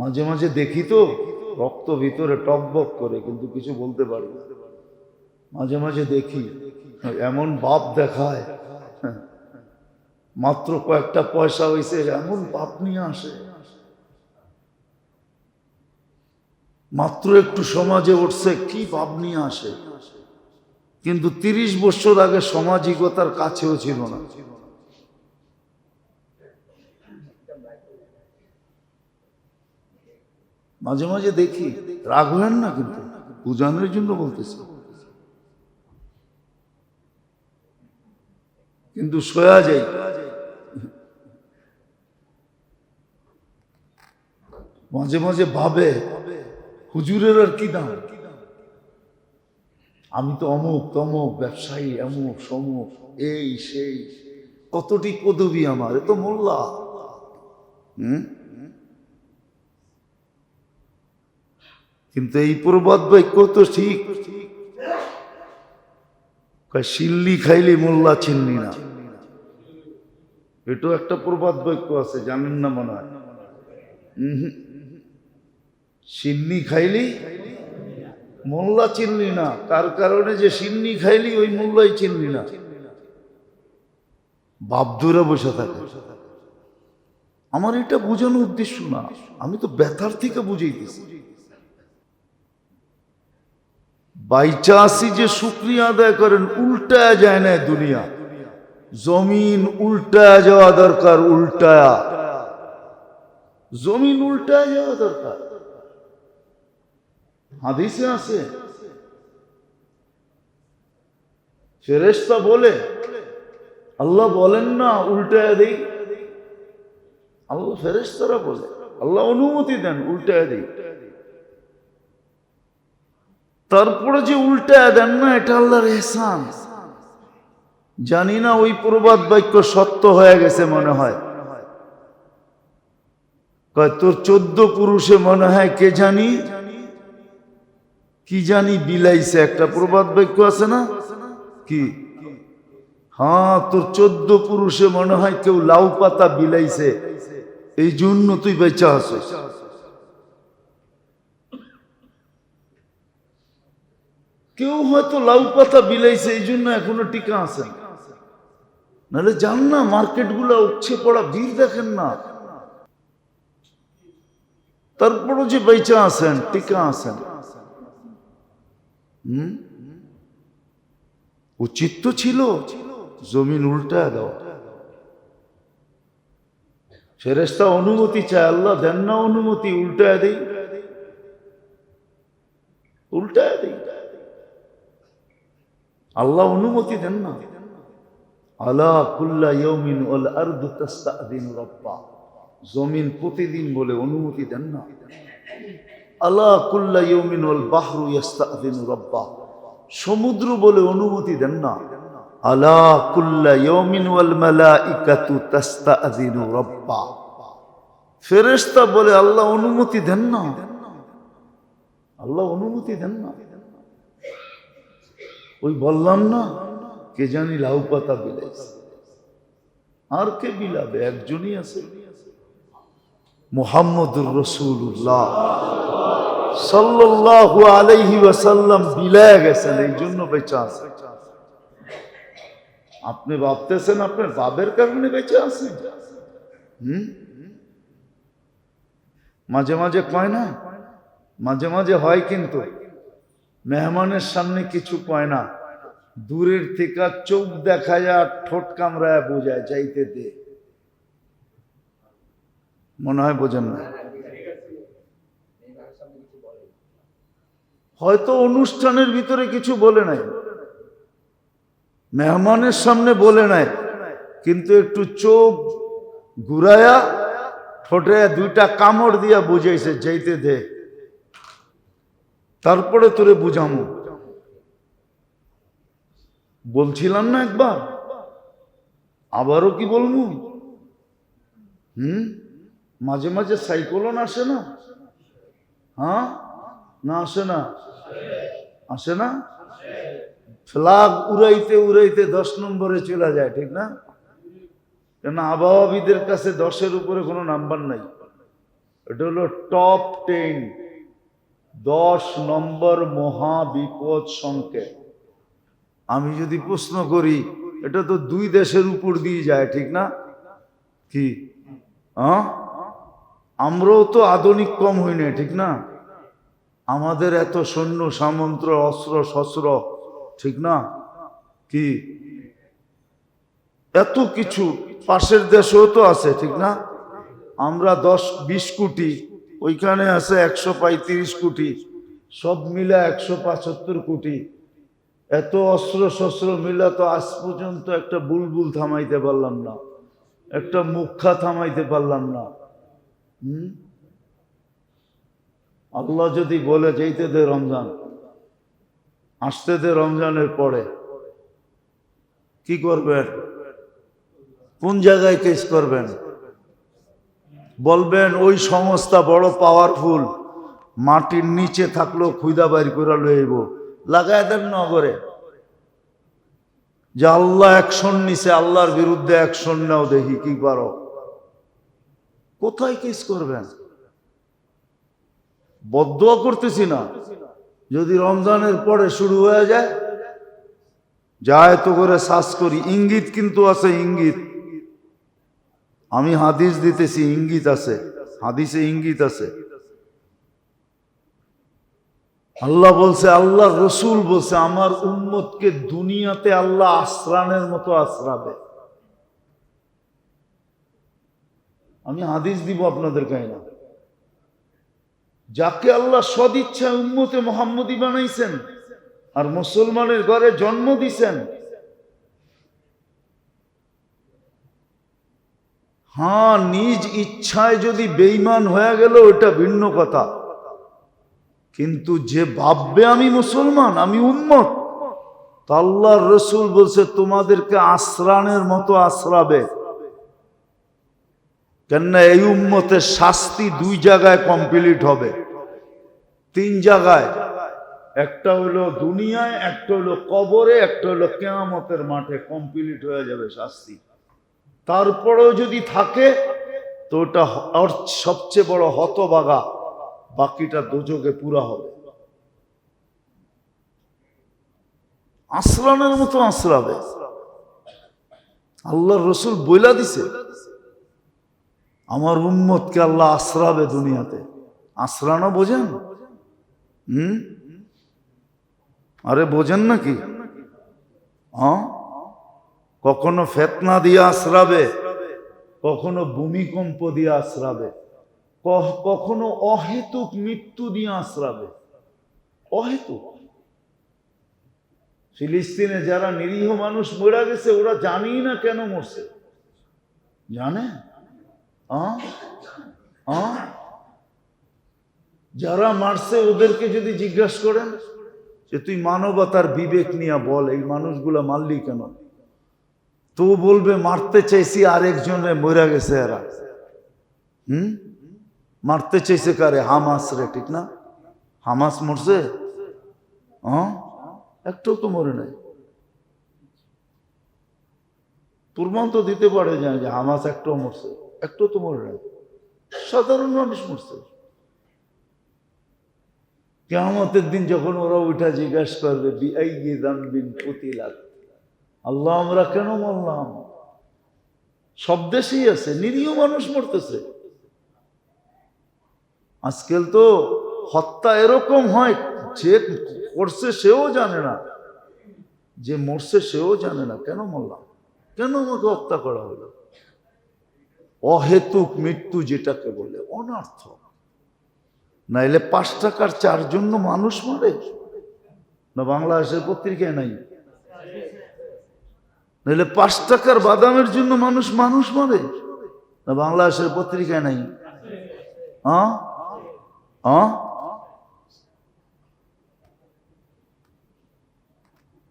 মাঝে মাঝে দেখি তো, রক্ত ভিতরে টকবক করে, কিন্তু কিছু বলতে পারি। মাঝে মাঝে দেখি, এমন বাপ দেখায়, মাত্র কয়েকটা পয়সা হয়েছে এমন বাপ নিয়ে আসে। মাত্র একটু সমাজে উঠছে, কি বাপ নিয়ে আসে? কিন্তু তিরিশ বছর আগে সামাজিকতার কাছেও ছিল না। মাঝে মাঝে দেখি রাগ হলেন না কিন্তু। বুঝানোর জন্য বলতেছি। কিন্তু শোয়া যাই মাঝে মাঝে ভাবে, হুজুরের আর কি দাম? আমি তো অমুক তমুক, ব্যবসায়ী অমুক সমুক, এই, সেই। কতটি পদবি আমার? এ তো মোল্লা। হুম? কিন্তু এই প্রবাদ বাক্য তো ঠিক। শিল্লি খাইলি মোল্লা চিনলি না। এটাও একটা প্রবাদ বাক্য আছে, জানেন না মনে হয়? সিন্নি খাইলি মোল্লা চিনলি না। তার কারণে যে সিন্নি খাইলি ওই মোল্লাই চিনলি না। বাপদুরা বসে থাকে। আমার এটা বোঝানোর উদ্দেশ্য না। আমি তো ব্যথার থেকে বুঝাইতেছি। বাইচা আসি যে শুক্রিয়া আদায় করেন, উল্টায়া যায় না দুনিয়া। জমিন উল্টায়া যাওয়া দরকার, উল্টায়া। জমিন উল্টায়া যাওয়া দরকার। হাদিসে আছে। ফেরেশতা বলে, আল্লাহ বলেন না উল্টায়া দেই। আল্লাহ ফেরেশতারা বলে, আল্লাহ অনুমতি দেন উল্টায়া দেই। তারপরে যে উল্টায়া দেন না, এটা আল্লাহর এহসান। জানি না ওই প্রবাদ বাক্য সত্য হয়ে গেছে মনে হয়। তোর চোদ্দ পুরুষে মনে হয় কে জানি? কি জানি বিলাইছে, একটা প্রবাদ বাক্য আছে না? কি? হ্যাঁ তোর চোদ্দ পুরুষে মনে হয় কেউ লাউ পাতা বিলাইছে। এই জন্য তুই বেঁচে আসিস কেউ হয়তো লাউ পাতা বিলাইছে, এই জন্য এখনও টিকা আছে। নাহলে যান না মার্কেটগুলা উচ্ছে পড়া ভিড় দেখেন না। তারপরও যে বেচা আছেন, টিকা আছেন। হুম? উচিত তো ছিল, জমিন উল্টা দেওয়া। ফেরেস্তা অনুমতি চায়, আল্লাহ দেন না অনুমতি, উল্টায় দেই। উল্টায় দেই। আল্লাহ অনুমতি দেন না। আলা কুল্লা ইয়মিন ওয়াল আরদু তাস্তাদিনু রাব্বা। জমিন প্রতিদিন বলে অনুমতি দেন না। আলা কুল্লা ইয়মিন ওয়াল বাহরু ইয়াস্তাদিনু রাব্বা। সমুদ্র বলে অনুমতি দেন না। আলা কুল্লা ইয়মিন ওয়াল মালাইকাতু তাস্তাদিনু রাব্বা। ফেরেশতা বলে আল্লাহ অনুমতি দেন না। আল্লাহ অনুমতি দেন না। ওই বললাম না, কে জানি লাউ পাতা বিলাইছে। আর কে বিলাবে? একজনই আছে। মোহাম্মদুর রসুল্লাহ সাল্লাল্লাহু আলাইহি ওয়াসাল্লাম বিলায় গেছেন, এই জন্য বেঁচে আছে। আপনি ভাবতেছেন আপনার বাবের কারণে বেঁচে আছেন হুম? মাঝে মাঝে কয় না? মাঝে মাঝে হয় কিন্তু। মেহমানের সামনে কিছু কয় না। দূরের থেকে চোখ দেখা যায়, ঠোঁট কামড়ায় বোঝায় চাইতে দে। মনে হয় বোঝেন না। হয়তো অনুষ্ঠানের ভিতরে কিছু বলে নাই। মেহমানের সামনে বলে নাই, কিন্তু একটু চোখ ঘুরায়া ঠোঁটে দুইটা কামড় দিয়া বুঝাইছে, যাইতে দে। তারপরে তোরে বুঝামো। বলছিলাম না একবার? আবারও কি বলব? হুম? মাঝে মাঝে সাইক্লোন আসে না? হ্যাঁ? না আসে না? আসে না? ফ্লাগ উড়াইতে উড়াইতে দশ নম্বরে চলে যায়, ঠিক না? কেন আবহাওয়াবিদের কাছে দশের উপরে কোনো নাম্বার নাই। এটা হলো টপ টেন দশ নম্বর মহা বিপদ সংকেত। আমি যদি প্রশ্ন করি, এটা তো দুই দেশের উপর দিয়ে যায়, ঠিক না? কি? হ্যাঁ আমরাও তো আধুনিক কম হই না ঠিক না? আমাদের এত সৈন্য, সামন্ত্র, অস্ত্র, শস্ত্র, ঠিক না? কি? এত কিছু পাশের দেশেও তো আছে, ঠিক না? আমরা দশ, বিশ কোটি ওইখানে আছে একশো পঁয়ত্রিশ কোটি। সব মিলে একশো পঁচাত্তর কোটি। এত অস্ত্র শস্ত্র মিলা তো আজ পর্যন্ত একটা বুলবুল থামাইতে পারলাম না। একটা মুখা থামাইতে পারলাম না। হুম? আল্লাহ যদি বলে যেতে দে রমজান, আসতে দে রমজানের পরে, কি করবেন? কোন জায়গায় কেস করবেন? বলবেন, ওই সংস্থা বড় পাওয়ারফুল মাটির নিচে থাকলেও খুদা বাইর করে লইব। লাগাই দেন নগরে যে আল্লাহ অ্যাকশন নিছে, আল্লাহর বিরুদ্ধে অ্যাকশন নাও দেখি, কি পারো। কোথায় কেস করবেন? বদুয়া করতেছি না। যদি রমজানের পরে শুরু হয়ে যায় যায় তো করে শ্বাস করি। ইঙ্গিত কিন্তু আছে, ইঙ্গিত। আমি হাদিস দিতেছি, ইঙ্গিত আছে। হাদিসে ইঙ্গিত আছে। আল্লাহ বলছে, আল্লাহ রসুল বলছে, আমার উম্মতকে দুনিয়াতে আল্লাহ আশ্রানের মতো আশ্রাবে। আমি হাদিস দিব আপনাদের না যাকে আল্লাহ সদিচ্ছায় উম্মতে মোহাম্মদী বানাইছেন, আর মুসলমানের ঘরে জন্ম দিছেন হ্যাঁ নিজ ইচ্ছায় যদি বেইমান হয়ে গেল ওটা ভিন্ন কথা। কিন্তু যে ভাববে আমি মুসলমান, আমি উম্মত, তো আল্লাহর রসুল বলছে, তোমাদেরকে আশ্রানের মতো আশ্রাবে। কেননা এই উম্মতের শাস্তি দুই জায়গায় কমপ্লিট হবে। তিন জায়গায়। একটা হলো দুনিয়ায়, একটা হলো কবরে, একটা হলো কেয়ামতের মাঠে কমপ্লিট হয়ে যাবে শাস্তি। তারপরেও যদি থাকে, তো ওটা সবচেয়ে বড় হতবাগা বাকিটা দুযোগে পুরা হবে। আশ্রানের মতো আশ্রাবে আল্লাহর রসুল বইলা দিছে, আমার উম্মতকে আল্লাহ আশ্রাবে দুনিয়াতে। আশ্রানো বোঝেন? হুম? আরে বোঝেন নাকি? হ্যাঁ কখনো ফেতনা দিয়ে আশ্রাবে, কখনো ভূমিকম্প দিয়ে আশ্রাবে কখনো অহেতুক মৃত্যু দিয়ে আশ্রাবে। অহেতুক। ফিলিস্তিনে যারা নিরীহ মানুষ মরা গেছে, ওরা জানি না কেন মরছে। জানে? যারা মারছে, ওদেরকে যদি জিজ্ঞাসা করেন যে, তুই মানবতার বিবেক নিয়ে বল, এই মানুষগুলা মারলি কেন? তো বলবে, মারতে চাইছি, আরেকজনে মরা গেছে এরা। হুম? মারতে চাইছে কারে? হামাস রে, ঠিক না? হামাস মরছে? হ্যাঁ তো মরে নাই। প্রমাণ তো দিতে পারে যে হামাস একটাও মরছে। একটাও তো মরে নাই। সাধারণ মানুষ মরছে। কেমতের দিন যখন ওরা উঠা জিজ্ঞাসা করবে বিআই দাম্বিন পুতিলাত আল্লাহ, আমরা কেন মরলাম? সব দেশেই আছে, নিরীহ মানুষ মরতেছে। আজকাল তো হত্যা এরকম হয়, যে করছে সেও জানে না। যে মরছে সেও জানে না, কেন মরলাম? কেন আমাকে হত্যা করা হলো? অহেতুক মৃত্যু যেটাকে বলে অনর্থ নাইলে পাঁচ টাকার চার জন্য মানুষ মরে। না বাংলাদেশের পত্রিকায় নাই। নাহলে পাঁচ টাকার বাদামের জন্য মানুষ মানুষ মরে। না, বাংলাদেশের পত্রিকায় নাই। হ্যাঁ? হ্যাঁ?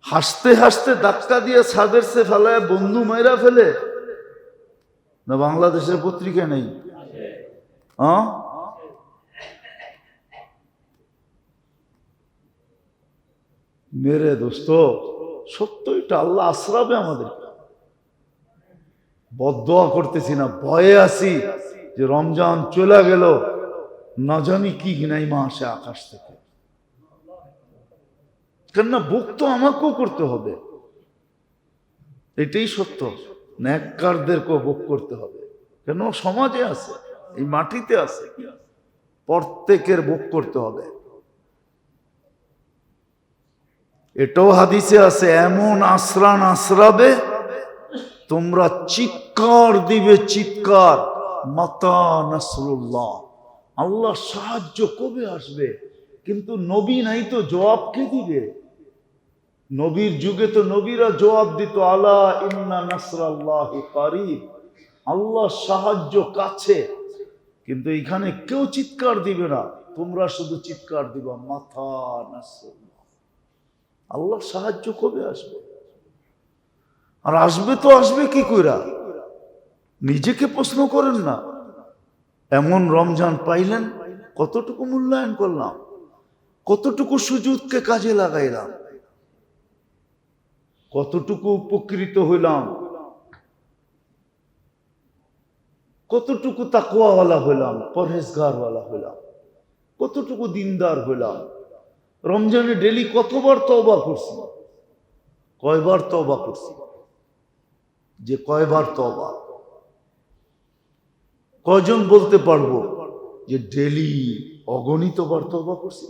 হাসতে হাসতে ধাক্কা দিয়ে ছাদের সে ফেলায় বন্ধু মাইরা ফেলে। না, বাংলাদেশের পত্রিকায় নেই। হ্যাঁ? মেরে দোস্ত। সত্য এটা আল্লাহ আশ্রাবে আমাদের। বদোয়া করতেছি না, ভয়ে আছি যে রমজান চলে গেল, না জানি কি ঘিনাইমা আসে আকাশ থেকে। কেননা বুক তো আমাকেও করতে হবে। এটাই সত্য, ন্যাককারদেরকেও বুক করতে হবে। কেন সমাজে আছে, এই মাটিতে আছে। প্রত্যেকের বুক করতে হবে। এটাও হাদিসে আছে, এমন আশ্রান আশ্রাবে তোমরা চিৎকার দিবে, চিৎকার। মাতা নাসরুল্লাহ, আল্লাহ সাহায্য কবে আসবে? কিন্তু নবী নাই তো, জবাব কে দিবে? নবীর যুগে তো নবীরা জবাব দিত, আলা ইন্না নাসরাল্লাহ কারিব। আল্লাহ সাহায্য কাছে, কিন্তু এখানে কেউ চিৎকার দিবে না। তোমরা শুধু চিৎকার দিবা মাথা নাসরুল্লাহ। আল্লাহ সাহায্য কবে আসবে? আর আসবে তো আসবে কি কইরা? নিজেকে প্রশ্ন করেন না। এমন রমজান পাইলেন, কতটুকু মূল্যায়ন করলাম, কতটুকু সুযোগকে কাজে লাগাইলাম, কতটুকু উপকৃত হইলাম, কতটুকু তাকুয়াওয়ালা হইলাম, পরহেজগারওয়ালা হইলাম, কতটুকু দিনদার হইলাম। রমজানে ডেলি কতবার তওবা করছি? কয়বার তওবা করছি? যে কয়বার তওবা? কয়জন বলতে পারব যে ডেলি অগণিতবার তওবা করছি?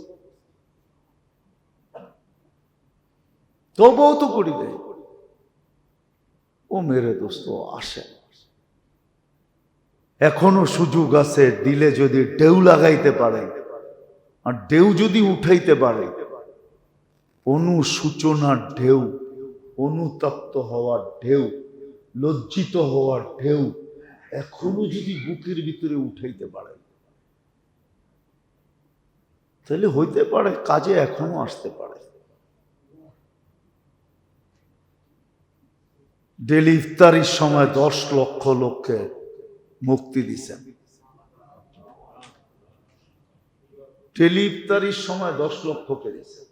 তবুও তো করি দেয় ও মেরে দোস্ত, আসে। এখনও সুযোগ আছে, দিলে যদি ঢেউ লাগাইতে পারে আর ঢেউ যদি উঠাইতে পারে অনুসূচনার ঢেউ, অনুতপ্ত হওয়ার ঢেউ, লজ্জিত হওয়ার ঢেউ এখনও যদি বুকের ভিতরে উঠাইতে পারে, তাহলে হইতে পারে, কাজে এখনও আসতে পারে। ডেলি ইফতারির সময় দশ লক্ষ লোককে মুক্তি দিছেন। ডেলি ইফতারির সময় দশ লক্ষ দিছেন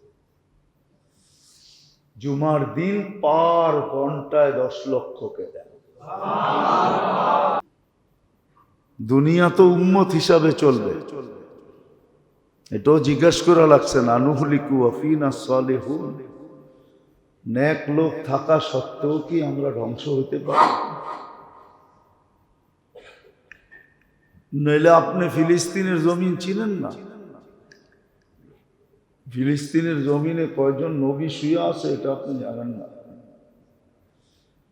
জুমার দিন পার ঘন্টায় দশ লক্ষকে দেন দুনিয়া তো উম্মত হিসাবে চলবে। এটাও জিজ্ঞাসা করা লাগছে না নুহলিকু আফিনা সালেহুন? ন্যাক লোক থাকা সত্ত্বেও কি আমরা ধ্বংস হইতে পারি? নইলে আপনি ফিলিস্তিনের জমিন চিনেন না। ফিলিস্তিনের জমিনে কয়জন নবী শুয়ে আছে, এটা আপনি জানেন না।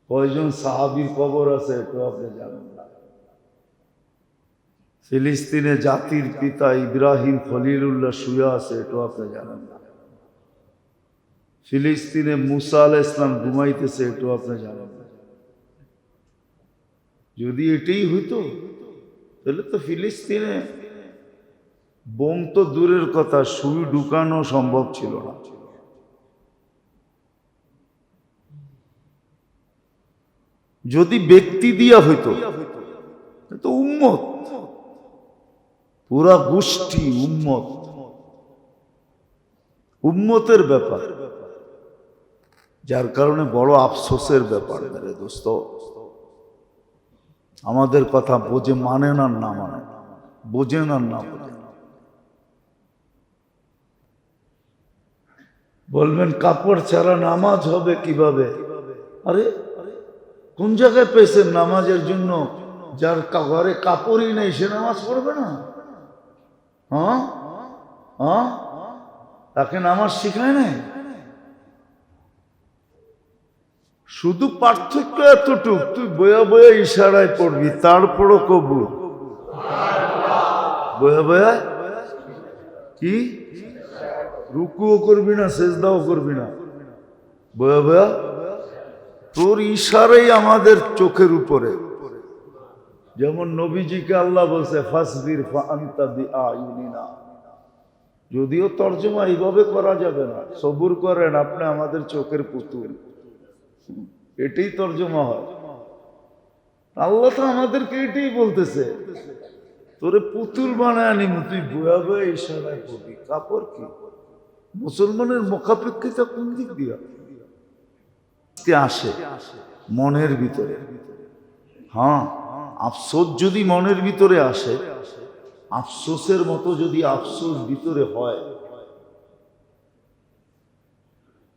কয়জন সাহাবির কবর আছে এটা আপনি জানেন না। ফিলিস্তিনে জাতির পিতা ইব্রাহিম খলিলুল্লাহ শুয়ে আছে এটা আপনি জানেন না। ফিলিস্তিনে মুসা আলাহ ইসলাম ঘুমাইতেছে একটু আপনি জানেন না। যদি এটাই হইতো, তাহলে তো ফিলিস্তিনে বোম তো দূরের কথা, সুই ঢুকানো সম্ভব ছিল না। যদি ব্যক্তি দিয়া হইতো তো উম্মত। পুরা গোষ্ঠী উম্মত। উম্মতের ব্যাপার। যার কারণে বড় আফসোসের ব্যাপার। রে দোস্ত, আমাদের কথা বোঝে মানে না না মানে? বোঝে না না বোঝে বলবেন, কাপড় ছাড়া নামাজ হবে কীভাবে? আরে, কোন জায়গায় পেয়েছেন নামাজের জন্য? যার ঘরে কাপড়ই নেই, সে নামাজ পড়বে না? হ্যাঁ? হ্যাঁ? তাকে নামাজ শিখায় নাই? শুধু পার্থক্য এতটুক, তুই বয়া বয়া ইশারায় পড়বি, তারপরও কবু বয়া বয়া? কি? রুকুও করবি না, সেজদাও করবি না। বয়া বয়া, তোর ইশারাই আমাদের চোখের উপরে। যেমন নবীজিকে আল্লাহ বলছে, ফাসবির আয়ুনিনা যদিও তর্জমা এইভাবে করা যাবে না, সবুর করেন আপনি আমাদের চোখের পুতুল। এটাই তর্জমা হয়। আল্লাহ তো আমাদেরকে এটাই বলতেছে, তোরে পুতুল বানায় আনি তুই বয়া বয়া ইশারায় পড়বি কাপড় কি? মুসলমানের মুখাপেক্ষিতা কোন দিক দিয়া? আসে মনের ভিতরে। হ্যাঁ আফসোস যদি মনের ভিতরে আসে, আফসোসের মতো যদি আফসোস ভিতরে হয়।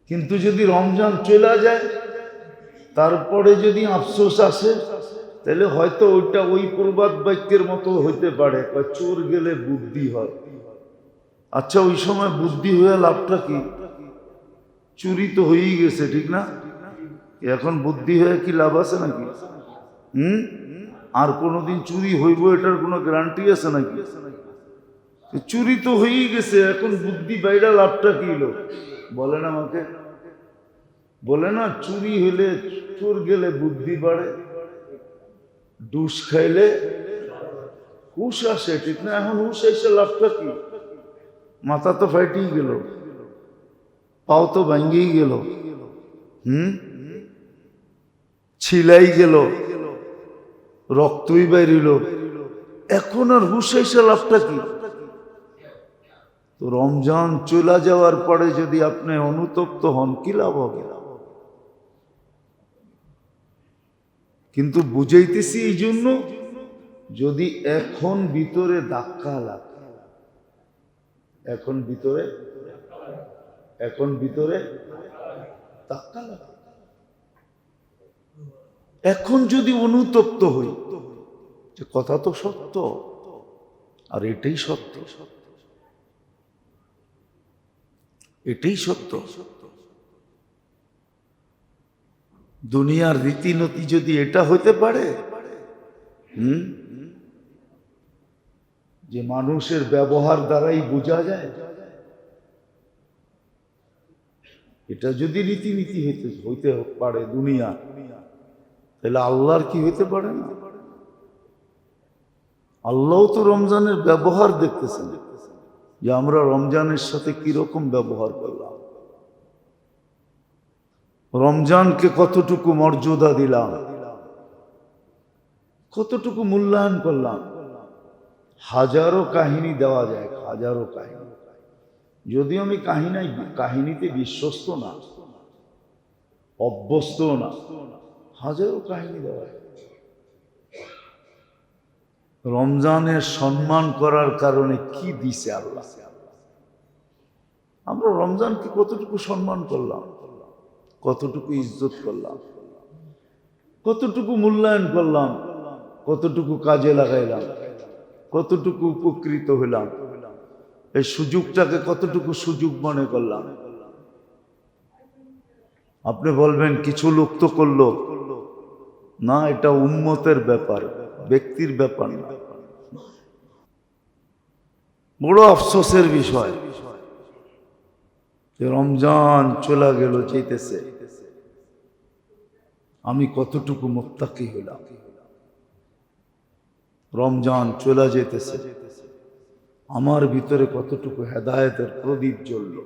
কিন্তু যদি রমজান চলে যায়, তারপরে যদি আফসোস আসে, তাহলে হয়তো ওইটা ওই প্রবাদ বাক্যের মতো হইতে পারে। চোর গেলে বুদ্ধি হয়। আচ্ছা ওই সময় বুদ্ধি হয়ে লাভটা কি? চুরি তো হয়েই গেছে, ঠিক না? এখন বুদ্ধি হয়ে কি লাভ আছে নাকি? হুম? আর কোনোদিন চুরি হইব এটার কোনো গ্যারান্টি আছে নাকি? চুরি তো হয়েই গেছে, এখন বুদ্ধি বাইরা লাভটা কি হলো বলেন আমাকে। বলে না, চুরি হইলে চোর গেলে বুদ্ধি বাড়ে ডুস খাইলে হুশ আসে, ঠিক না? এখন হুশ এসে লাভটা কি? মাথা তো ফাইটেই গেল। পাও তো ভাঙ্গেই গেল। হুম? ছিলাই গেল। রক্তই বাইরিল। এখন আর হুশ এসে লাভটা কি? তো রমজান চলে যাওয়ার পরে যদি আপনি অনুতপ্ত হন, কি লাভ হবে? কিন্তু বুঝাইতেছি এই জন্য, যদি এখন ভিতরে ধাক্কা লাগে এখন ভিতরে এখন ভিতরে এখন যদি অনুতপ্ত হই, যে কথা তো সত্য, আর এটাই সত্য। এটাই সত্য। দুনিয়ার রীতিনীতি যদি এটা হতে পারে, হুম? যে মানুষের ব্যবহার দ্বারাই বোঝা যায়। এটা যদি রীতিনীতি হইতে হইতে পারে দুনিয়া, তাহলে আল্লাহর কি হইতে পারে? না আল্লাহ তো রমজানের ব্যবহার দেখতেছেন। যে আমরা রমজানের সাথে কীরকম ব্যবহার করলাম? রমজানকে কতটুকু মর্যাদা দিলাম? কতটুকু মূল্যায়ন করলাম? হাজারো কাহিনী দেওয়া যায়, হাজারো কাহিনী। যদিও আমি কাহিনী কাহিনীতে বিশ্বস্ত না অভ্যস্ত না, হাজারো কাহিনী দেওয়া যায়। রমজানের সম্মান করার কারণে কি দিছে আল্লাহ? আমরা রমজানকে কতটুকু সম্মান করলাম, কতটুকু ইজ্জত করলাম, কতটুকু মূল্যায়ন করলাম, কতটুকু কাজে লাগাইলাম। কতটুকু উপকৃত হলাম? এই সুযোগটাকে কতটুকু সুযোগ মনে করলাম? আপনি বলবেন, কিছু লোক তো করল। না, এটা উন্মতের ব্যাপার, ব্যক্তির ব্যাপার না। বড় আফসোসের বিষয়। যে রমজান চলে গেল চাইতেছে আমি কতটুকু মোত্তাকি হইলাম রমজান চলে যেতেছে। আমার ভিতরে কতটুকু হেদায়েতের প্রদীপ জ্বলল?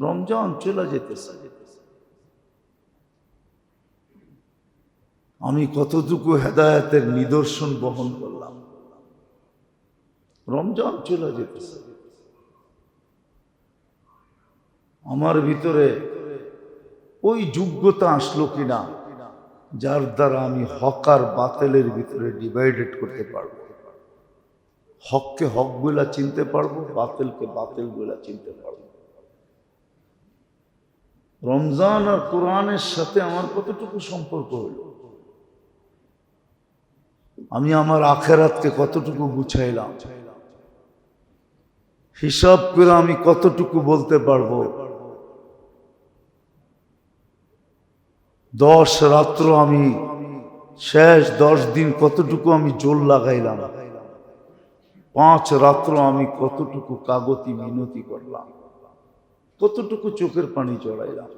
রমজান চলে যেতেছে। আমি কতটুকু হেদায়েতের নিদর্শন বহন করলাম? রমজান চলে যেতেছে। আমার ভিতরে ওই যোগ্যতা আসলো কিনা? যার দ্বারা আমি হক আর বাতিলের ভিতরে ডিভাইডেড করতে পারব। হককে হক চিনতে পারব, বাতিলকে বাতিল চিনতে পারব। রমজান আর কোরআনের সাথে আমার কতটুকু সম্পর্ক হলো আমি আমার আখেরাতকে কতটুকু গুছাইলাম? হিসাব করে আমি কতটুকু বলতে পারব? দশ রাত্র আমি, শেষ দশ দিন কতটুকু আমি জোর লাগাইলাম? পাঁচ রাত্র আমি কতটুকু কাগতি মিনতি করলাম? কতটুকু চোখের পানি চড়াইলাম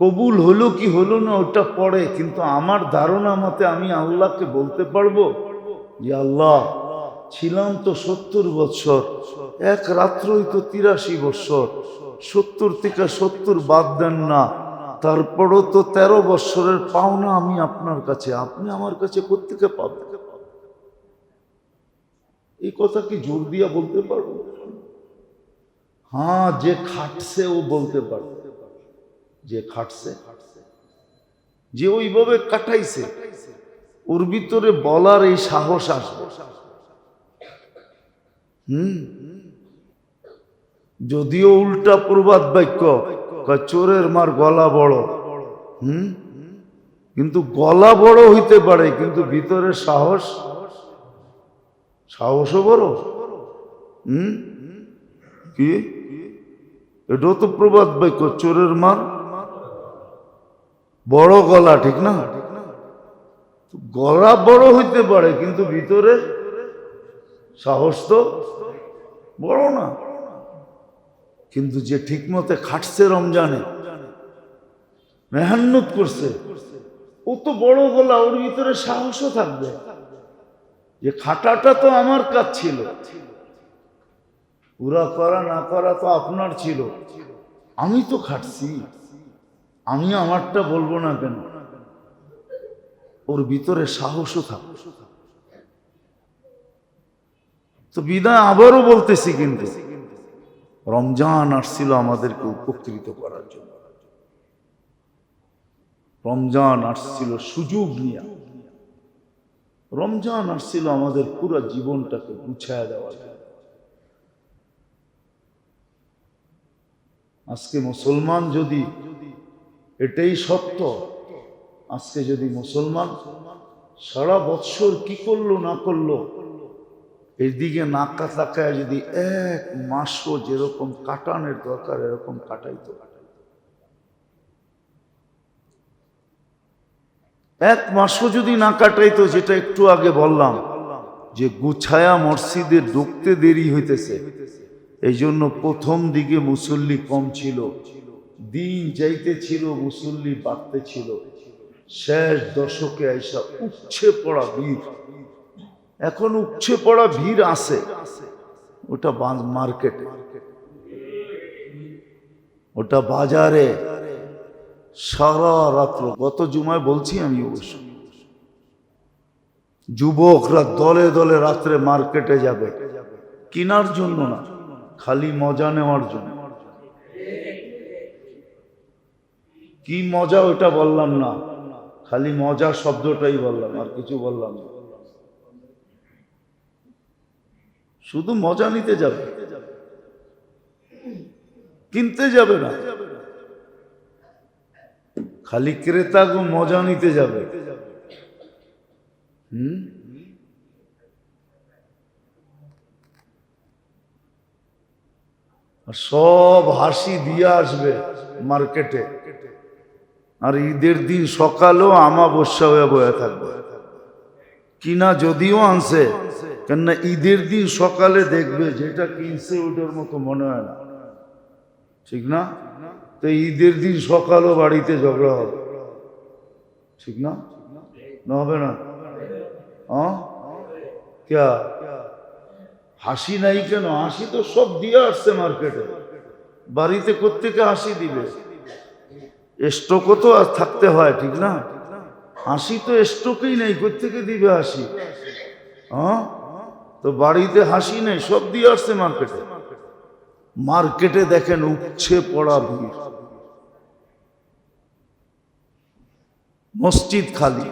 কবুল হলো কি হলো না ওটা পড়ে কিন্তু আমার ধারণা মতে আমি আল্লাহকে বলতে পারব যে, আল্লাহ, ছিলাম তো সত্তর বৎসর এক রাত্রই তো তিরাশি বৎসর সত্তর থেকে সত্তর বাদ দেন না। তারপরও তো তেরো বৎসরের পাওনা আমি আপনার কাছে। আপনি আমার কাছে কোথেকে পাবেন? এই কথা কি জোর দিয়া বলতে পারব? হ্যাঁ যে খাটছে ও বলতে পারবে। যে খাটছে? যে ওইভাবে কাটাইছে, ওর ভিতরে বলার এই সাহস আসবে। হুম? যদিও উল্টা প্রবাদ বাক্য চোরের মার গলা বড়। হুম? কিন্তু গলা বড় হইতে পারে, কিন্তু ভিতরে সাহস? সাহসও বড়? হুম? কি? এটাও তো প্রবাদ বাক্য, চোরের মার বড় গলা, ঠিক না? গলা বড় হইতে পারে, কিন্তু ভিতরে সাহস তো বড় না। কিন্তু যে ঠিক মতে খাটছে রমজানে, মেহান্নত করছে, ও তো বড় গলা, ওর ভিতরে সাহসও থাকবে। যে খাটাটা তো আমার কাজ ছিল পুরা করা না করা তো আপনার ছিল। আমি তো খাটছি, আমি আমারটা বলব না কেন? ওর ভিতরে সাহসও থাকবে। তো বিদায় আবারও বলতেছি কিন্তু রমজান আসছিল আমাদেরকে উপকৃত করার জন্য। রমজান আসছিল সুযোগ নিয়ে। রমজান আসছিল আমাদের পুরো জীবনটাকে গুছায় দেওয়ার জন্য। আজকে মুসলমান যদি এটাই সত্য, আজকে যদি মুসলমান সারা বৎসর কি করল না করল এইদিকে নাকা তাকায় যদি এক মাসও যেরকম কাটানোর দরকার, এরকম কাটাইতো। এক মাসও যদি না কাটাইতো, যেটা একটু আগে বললাম, যে গুছায়া মসজিদে ঢুকতে দেরি হইতেছে। এই জন্য প্রথম দিকে মুসল্লি কম ছিল। দিন যাইতে ছিল, মুসল্লি বাড়তে ছিল। শেষ দশকে আইসা উচ্ছে পড়া ভিড় এখন উচ্ছে পড়া ভিড় আছে। ওটা মার্কেটে। ওটা বাজারে। সারা রাত্র, গত জুমায় বলছি আমি অবশ্য। যুবকরা দলে দলে রাত্রে মার্কেটে যাবে। কিনার জন্য না, খালি মজা নেওয়ার জন্য। কি মজা ওটা বললাম না। খালি মজা শব্দটাই বললাম, আর কিছু বললাম না। শুধু মজা নিতে যাবে। কিনতে যাবে না। খালি ক্রেতাগো মজা নিতে যাবে। হুম? সব হাসি দিয়ে আসবে মার্কেটে। আর ঈদের দিন সকালেও আমাবস্যা হয়ে বয়ে থাকবে। কিনা যদিও আনছে। কেননা ঈদের দিন সকালে দেখবে যেটা কিনছে ওটার মতো মনে হয় না। ঠিক না? তো ঈদের দিন সকালও বাড়িতে ঝগড়া হবে। ঠিক না? না হবে না? ক্যা হাসি নাই কেন? হাসি তো সব দিয়ে আসছে মার্কেটে। বাড়িতে কোত্থেকে হাসি দিবে? স্টকও তো আর থাকতে হয়, ঠিক না? হাসি তো স্টকেই নেই কোথেকে দিবে হাসি? হ্যাঁ? তো বাড়িতে হাসি নেই, সব দিয়ে আসছে মার্কেটে। মার্কেটে দেখেন উচ্ছে পড়া ভিড়। মসজিদ খালি।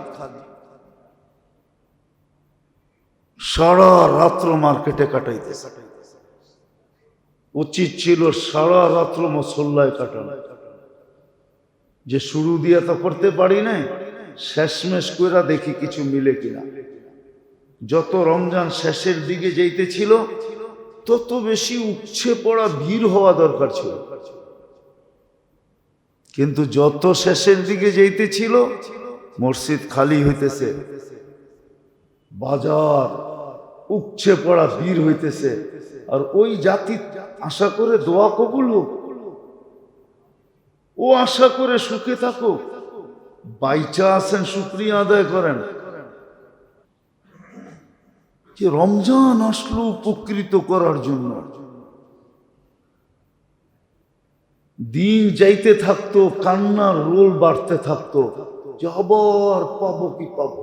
সারা রাত্র মার্কেটে কাটাইতেছে। উচিত ছিল সারা রাত্র মসল্লায় কাটানো। যে শুরু দিয়ে তো করতে পারি না শেষমেশ কইরা দেখি কিছু মিলে কিনা। যত রমজান শেষের দিকে যাইতেছিল, তত বেশি উচ্ছে পড়া ভিড় হওয়া দরকার ছিল। কিন্তু যত শেষের দিকে যাইতেছিল, মসজিদ খালি হইতেছে, বাজার উচ্ছে পড়া ভিড় হইতেছে। আর ওই জাতি আশা করে দোয়া কবুল হোক, ও আশা করে সুখে থাকুক, বাইচা আছেন শুক্রিয়া আদায় করেন। যে রমজান আসলো উপকৃত করার জন্য। দিন যাইতে থাকতো, কান্নার রোল বাড়তে থাকতো, যে আবার পাবো কি পাবো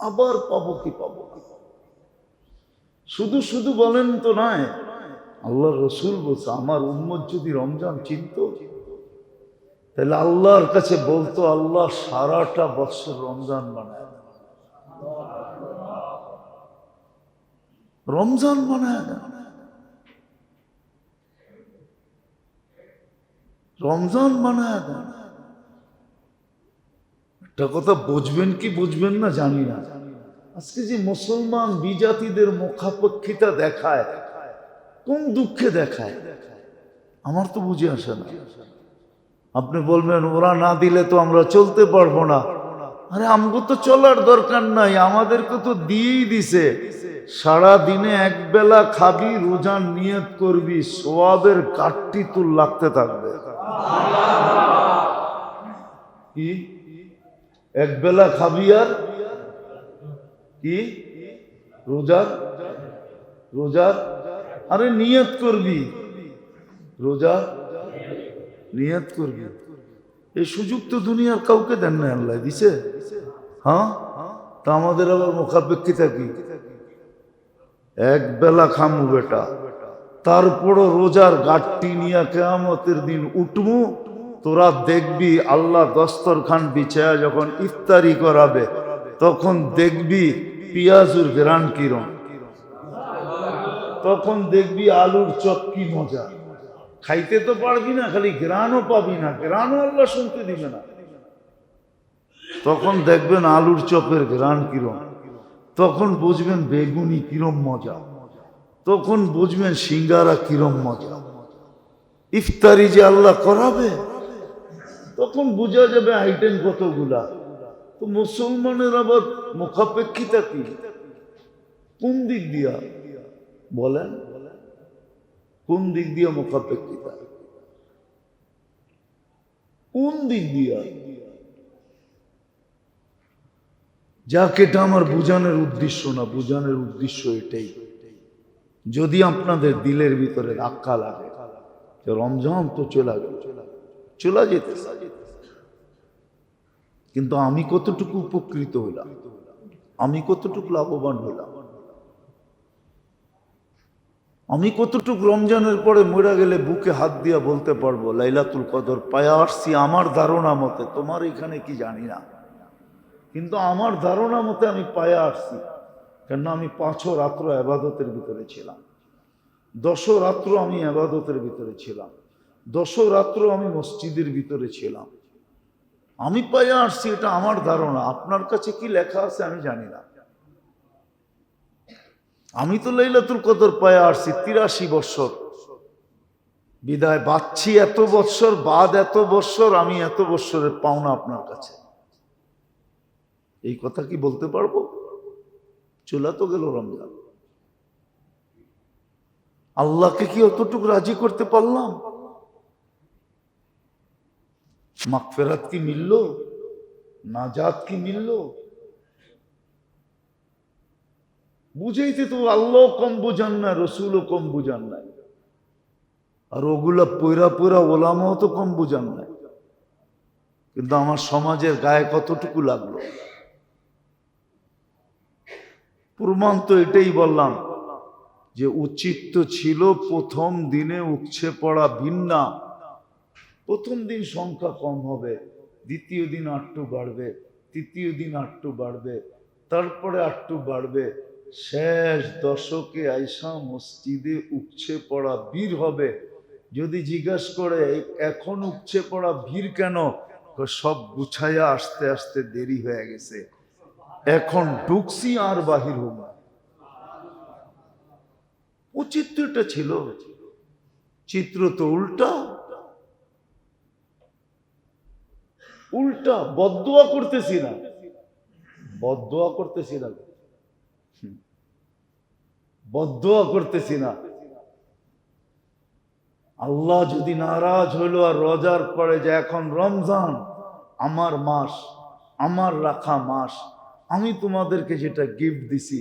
আবার পাবো কি পাবো শুধু শুধু বলেন তো নয় আল্লাহ রসুল বলছে, আমার উম্মত যদি রমজান চিনত, তাহলে আল্লাহর কাছে বলতো, আল্লাহ সারাটা বছর রমজান বানায় দেন। রমজান বানায় দেন। রমজান বানায় দেন একটা কথা বুঝবেন কি বুঝবেন না জানি না। আজকে যে মুসলমান বিজাতিদের মুখাপেক্ষিতা দেখায়, কোন দুঃখে দেখায়, আমার তো বুঝে আসে না। আপনি বলবেন, ওরা না দিলে তো আমরা চলতে পারব না। আরে, আমগো তো চলার দরকার নাই, আমাদেরকে তো দিয়েই দিছে। সারা দিনে এক বেলা খাবি, রোজার নিয়ত করবি, সোয়াবের কাঠটি তোর লাগতে থাকবে। কি? এক বেলা খাবি আর? কি? রোজার রোজার আরে নিয়ত করবি। রোজা? নিয়ত করবি। এই সুযোগ তো দুনিয়ার কাউকে দেন না আল্লাহ দিছে। হ্যাঁ? তা আমাদের আবার মুখাপেক্ষিতা কি? এক বেলা খামু বেটা। তারপরও রোজার গাঠটি নিয়ে কেয়ামতের দিন উঠমু। তোরা দেখবি আল্লাহ দস্তরখান বিছায়া যখন ইফতারি করাবে, তখন দেখবি পিয়াজুর গ্রান কিরণ। তখন দেখবি আলুর চপ কি মজা। খাইতে তো পারবি না, খালি গ্রানও পাবি না, গ্রানও আল্লাহ শুনতে দিবে না। তখন দেখবেন আলুর চপের গ্রান কিরম তখন বুঝবেন বেগুনি কিরম মজা। তখন বুঝবেন সিঙ্গারা কিরম মজা। ইফতারি যে আল্লাহ করাবে, তখন বোঝা যাবে আইটেম কতগুলা। তো মুসলমানের আবার মুখাপেক্ষিতা কি? কোন দিক দিয়া? বলেন। কোন দিক দিয়ে মুখাপেক্ষিতা? কোন দিক দিয়া? যাকে এটা আমার বুঝানোর উদ্দেশ্য না, বুঝানোর উদ্দেশ্য এটাই। যদি আপনাদের দিলের ভিতরে ধাক্কা লাগে রমজান তো চলে গেল, চলে যেতে কিন্তু আমি কতটুকু উপকৃত হইলাম? আমি কতটুকু লাভবান হইলাম? আমি কতটুকু রমজানের পরে মরে গেলে বুকে হাত দিয়া বলতে পারব, লাইলাতুল কদর, পায়া আসছি আমার ধারণা মতে, তোমার এখানে কি জানি না। কিন্তু আমার ধারণা মতে আমি পায়ে আসছি। কেন আমি পাঁচও রাত্র আবাদতের ভিতরে ছিলাম। দশ রাত্র আমি আবাদতের ভিতরে ছিলাম। দশ রাত্র আমি মসজিদের ভিতরে ছিলাম। আমি পায়ে আসছি, এটা আমার ধারণা। আপনার কাছে কি লেখা আছে আমি জানি না। আমি তো লাইলাতুল কদর পায়ে আসছি, তিরাশি বৎসর। বিদায়, বাচ্ছি এত বৎসর, বাদ এত বৎসর, আমি এত বৎসরের পাওনা আপনার কাছে। এই কথা কি বলতে পারব? চলে তো গেল রমজান। আল্লাহকে কি অতটুকু রাজি করতে পারলাম? মাগফেরাত কি মিলল? নাজাত কি মিলল? বুঝাইতে তো আল্লাহ কম বুঝান না রসুলও কম বুঝান নাই। আর ওগুলা পৈরা পৈরা ওলামাও তো কম বুঝান নাই। কিন্তু আমার সমাজের গায়ে কতটুকু লাগল? প্রমাণ তো এটাই বললাম যে উচিত তো ছিল প্রথম দিনে উচ্ছে পড়া ভিন্না। প্রথম দিন সংখ্যা কম হবে, দ্বিতীয় দিন আটটু বাড়বে, তৃতীয় দিন আটটু বাড়বে, তারপরে আটটু বাড়বে। শেষ দশকে আইসা মসজিদে উচ্ছে পড়া বীর হবে। যদি জিজ্ঞাস করে এখন উচ্ছে পড়া ভিড় কেন? সব গুছাইয়া আসতে আসতে দেরি হয়ে গেছে। এখন ঢুকছি আর বাহির হব উচিত তো এটা ছিল। চিত্র তো উল্টা। উল্টা বদোয়া করতেছি না। বদোয়া করতেছি না। হুম। বদোয়া করতেছি না। আল্লাহ যদি নারাজ হইল আর রোজার পরে যে এখন রমজান, আমার মাস, আমার রাখা মাস আমি তোমাদেরকে যেটা গিফট দিছি